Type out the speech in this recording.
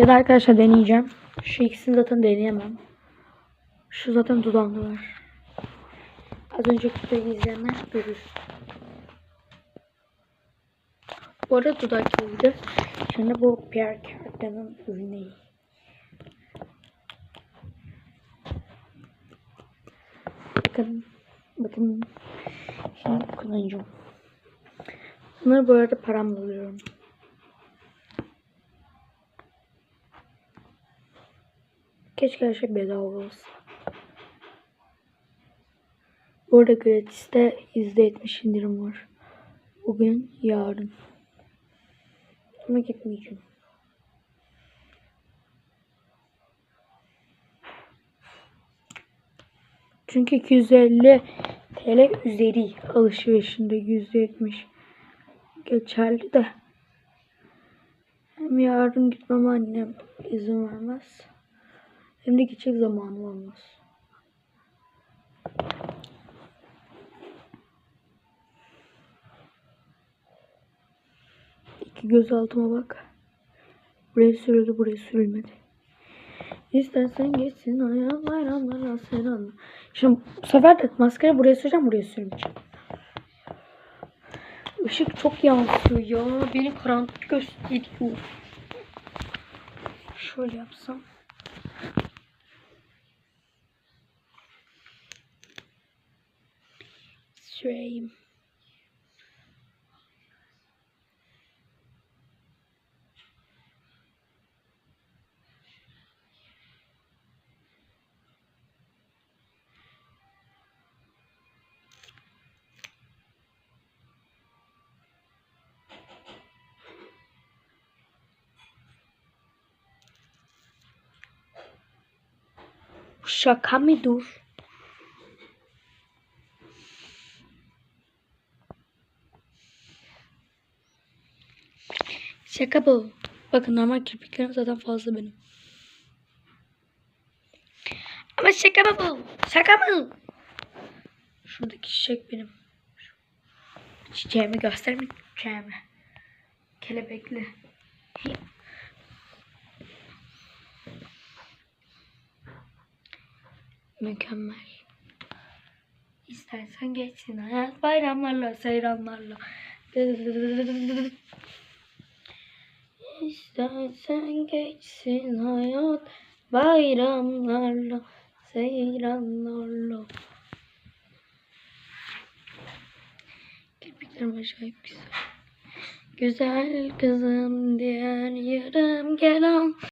Ya da arkadaşlar deneyeceğim. Şu ikisini zaten deneyemem. Şu zaten dudağımda var. Az önceki videoyu izleyenler görür. Bu arada dudaklıydı. Şimdi bu Pierre Cardin'in ürünü. Bakın. Bakın. Şimdi kullanacağım. Bunları bu arada paramla alıyorum. Keşke her şey bedava olsa. Bu arada gratiste %70 indirim var. Bugün, yarın. Ama gitmeyeceğim. Çünkü 250 TL üzeri alışverişinde %70 geçerli de. Hem yarın gitmem annem izin vermez. Hem de gidecek zamanım olmaz. İki göz altıma bak. Buraya sürüldü, buraya sürülmedi. İstersen geçsin hayat bayramlarla sen anla. Şimdi bu sefer de maskara buraya süreceğim, buraya sürmeyeceğim. Işık çok yansıyor ya. Beni karanlık gösteriyor. Şöyle yapsam. Shame. Şaka mı dur? Şaka bu. Bakın normal kirpiklerim zaten fazla benim. Ama şaka mı bu? Şaka mı? Şuradaki çiçek benim. Çiçeğimi gösterme çiçeğimi. Kelebekli. Mükemmel. İstersen geçsin hayat bayramlarla, seyranlarla. İstersen geçsin hayat bayramlarla, seyranlarla. Kirpiklerim acayip güzel. Güzel kızım diğer yarım gel al.